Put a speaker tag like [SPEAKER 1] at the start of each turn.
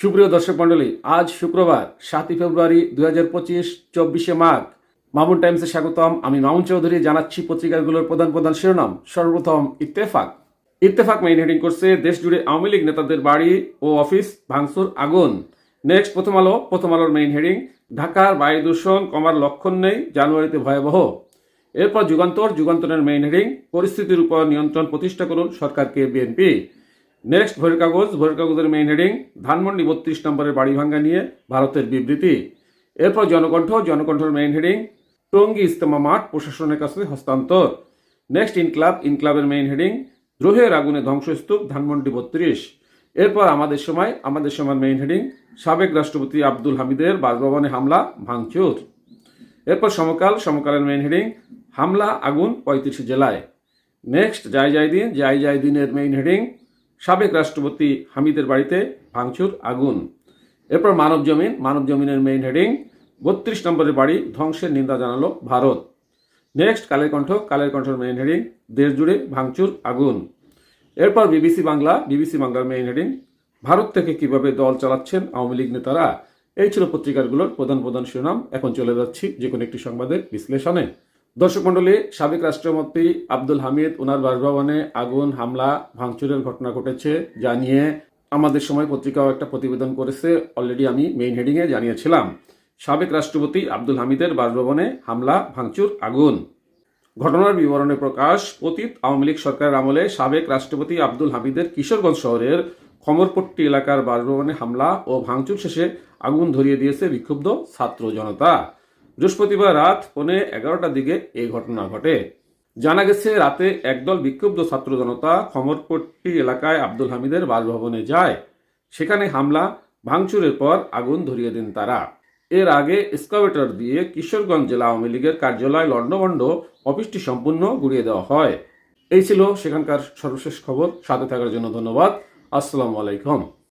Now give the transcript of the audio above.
[SPEAKER 1] সুপ্রিয় দর্শক মণ্ডলী, আজ শুক্রবার, সাতই ফেব্রুয়ারি দুই হাজার পঁচিশ, চব্বিশে মাঘ। মামুন টাইমসে স্বাগতম। আমি মামুন চৌধুরী, জানাচ্ছি পত্রিকাগুলোর প্রধান প্রধান শিরোনাম। সর্বপ্রথম ইত্তেফাক। ইত্তেফাক মেইন হেডিং করছে দেশ জুড়ে আওয়ামী লীগ নেতাদের বাড়ি ও অফিস ভাঙচুর, আগুন। নেক্সট প্রথম আলো। প্রথম আলোর মেইন হেডিং ঢাকার বায়ু দূষণ কমার লক্ষণ নেই, জানুয়ারিতে ভয়াবহ। এরপর যুগান্তর। যুগান্তরের মেইন হেডিং পরিস্থিতির উপর নিয়ন্ত্রণ প্রতিষ্ঠা করুন সরকারকে বিএনপি। নেক্সট ভোরের কাগজ ভোরের কাগজের মেইন হেডিং ধানমন্ডি বত্রিশ নম্বরের বাড়ি ভাঙ্গা নিয়ে ভারতের বিবৃতি। এরপর জনকণ্ঠ, জনকণ্ঠের মেইন হেডিং টঙ্গী ইস্তেমা মাঠ প্রশাসনের কাছে হস্তান্তর। নেক্সট ইনক্লাব, ইনক্লাবের মেইন হেডিং দ্রোহের আগুনে ধ্বংসস্তূপ ধানমন্ডি বত্রিশ। এরপর আমাদের সময়, আমাদের সময়ের মেইন হেডিং সাবেক রাষ্ট্রপতি আব্দুল হামিদের বাসভবনে হামলা, ভাঙচুর। এরপর সমকাল, সমকালের মেইন হেডিং হামলা, আগুন পঁয়ত্রিশ জেলায় নেক্সট যাই যাই দিন যাই যাই দিনের মেইন হেডিং সাবেক রাষ্ট্রপতি হামিদের বাড়িতে ভাঙচুর, আগুন। এরপর মানব জমিন, মানব জমিনের মেইন হেডিং বত্রিশ নম্বরের বাড়ি, ধ্বংসের নিন্দা জানালো ভারত। নেক্সট কালের কণ্ঠ। কালের কণ্ঠের মেইন হেডিং দেশ জুড়ে ভাঙচুর, আগুন। এরপর বিবিসি বাংলা বিবিসি বাংলার মেইন হেডিং ভারত থেকে কীভাবে দল চালাচ্ছেন আওয়ামী লীগ নেতারা? এই ছিল পত্রিকাগুলোর প্রধান প্রধান শিরোনাম। এখন চলে যাচ্ছি যে কোনো একটি সংবাদের বিশ্লেষণে। দর্শক মণ্ডলী, সাবেক রাষ্ট্রমন্ত্রী আব্দুল হামিদ ওনার বাসভবনে আগুন, হামলা, ভাঙচুরের ঘটনা ঘটেছে যা নিয়ে আমাদের সময় পত্রিকাও একটা প্রতিবেদন করেছে। অলরেডি আমি মেইন হেডিংয়ে জানিয়েছিলাম। সাবেক রাষ্ট্রপতি আব্দুল হামিদের বাসভবনে হামলা, ভাঙচুর, আগুন। ঘটনার বিবরণে প্রকাশ অতীত আওয়ামী লীগ সরকারের আমলে সাবেক রাষ্ট্রপতি আব্দুল হামিদের কিশোরগঞ্জ শহরের খমরপট্টি এলাকার বাসভবনে হামলা ও ভাঙচুর শেষে আগুন ধরিয়ে দিয়েছে বিক্ষুব্ধ ছাত্র জনতা। বৃহস্পতিবার রাত পৌনে এগারোটার দিকে এই ঘটনা ঘটে। জানা গেছে, রাতে একদল বিক্ষুব্ধ ছাত্র জনতা খমরপট্টি এলাকায় আব্দুল হামিদের বাসভবনে যায়। সেখানে হামলা, ভাঙচুরের পর আগুন ধরিয়ে দেন তারা। এর আগে এক্সকাভেটর দিয়ে কিশোরগঞ্জ জেলা আওয়ামী লীগের কার্যালয় লন্ডভন্ড অফিসটি সম্পূর্ণ গুড়িয়ে দেওয়া হয়। এই ছিল সেখানকার সর্বশেষ খবর। সাথে থাকার জন্য ধন্যবাদ। আসসালামু আলাইকুম।